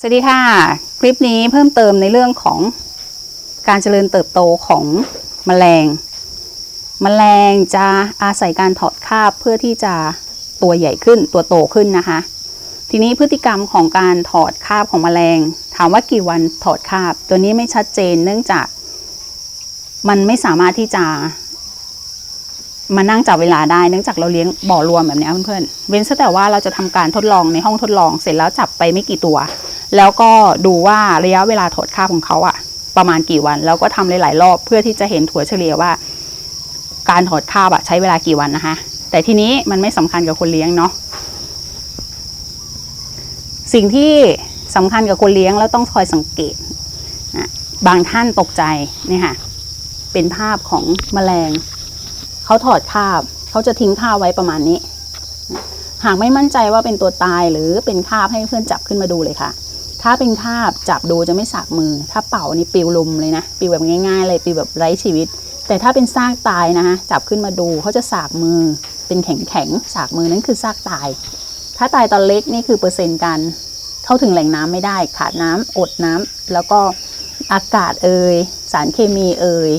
สวัสดีค่ะ คลิปนี้เพิ่มเติมในเรื่องของการเจริญเติบโตของแมลงแมลงจะอาศัยการถอดคาบเพื่อที่จะตัวใหญ่ขึ้นตัวโตขึ้นนะคะ ทีนี้พฤติกรรมของการถอดคาบของแมลง ถามว่ากี่วันถอดคาบ ตัวนี้ไม่ชัดเจนเนื่องจาก มันไม่สามารถที่จะมานั่งจับเวลาได้เนื่องจากเราเลี้ยงบ่อรวมแบบนี้เพื่อนๆ เว้นแต่ว่าเราจะทำการทดลองในห้องทดลองเสร็จแล้วจับไปไม่กี่ตัว แล้วก็ดูว่าระยะเวลาถอดคาของเขาอะประมาณกี่วัน แล้วก็ทำหลาย ๆ รอบเพื่อที่จะเห็นถั่วเฉลี่ยว่า การถอดคาบอะใช้เวลากี่วันนะคะ แต่ทีนี้มันไม่สำคัญกับคนเลี้ยงเนาะสิ่งที่สำคัญกับคนเลี้ยงแล้วต้องคอยสังเกตนะบางท่านตกใจนี่ค่ะเป็นภาพของแมลงเขาถอดคาบเขาจะทิ้งคาบไว้ประมาณนี้ หากไม่มั่นใจว่าเป็นตัวตายหรือเป็นคาบให้เพื่อนจับขึ้นมาดูเลยค่ะ ถ้าเป็นคาบจับดูจะไม่สากมือ ถ้าเป่านี่ปิวลมเลยนะปิวแบบง่ายๆเลยปิวแบบไร้ชีวิต แต่ถ้าเป็นซากตายนะคะจับขึ้นมาดูเขาจะสากมือเป็นแข็งๆสากมือนั่นคือซากตาย ถ้าตายตอนเล็กนี่คือเปอร์เซ็นต์การเข้าถึงแหล่งน้ำไม่ได้ ขาดน้ำอดน้ำแล้วก็อากาศเอ่ยสารเคมีเอ่ย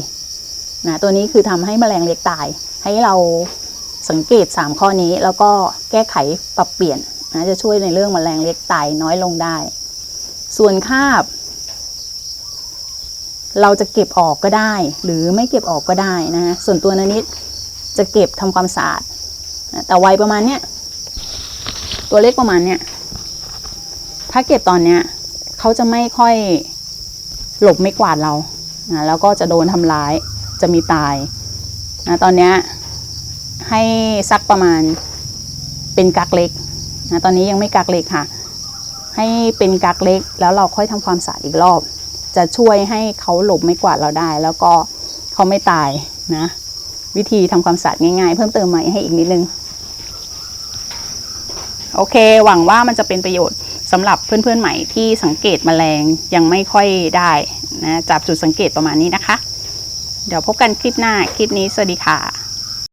นะตัวนี้คือทำให้แมลงเล็กตาย ให้เราสังเกต 3 ข้อนี้แล้วก็แก้ไขปรับเปลี่ยนนะจะช่วยในเรื่องแมลงเล็กตายน้อยลงได้ ส่วนคาบ เราจะเก็บออกก็ได้ หรือไม่เก็บออกก็ได้นะฮะส่วนตัวนานิดจะเก็บทำความสะอาดแต่วัยประมาณเนี้ยตัวเล็กประมาณเนี้ยถ้าเก็บตอนเนี้ยเขาจะไม่ค่อยหลบไม่กวาดเรานะแล้วก็จะโดนทำร้ายจะมีตายนะตอนเนี้ยให้สักประมาณเป็นกักเล็กนะตอนนี้ยังไม่กักเล็กค่ะ ให้เป็นกักเล็ก แล้วเราค่อยทำความสะอาดอีกรอบ จะช่วยให้เขาหลบไม่กวาดเราได้ แล้วก็เขาไม่ตายนะ วิธีทำความสะอาดง่ายๆ เพิ่มเติมมาให้อีกนิดนึงโอเค หวังว่ามันจะเป็นประโยชน์สำหรับเพื่อนๆใหม่ที่สังเกตแมลงยังไม่ค่อยได้นะจับจุดสังเกตประมาณนี้นะคะ เดี๋ยวพบกันคลิปหน้า คลิปนี้สวัสดีค่ะ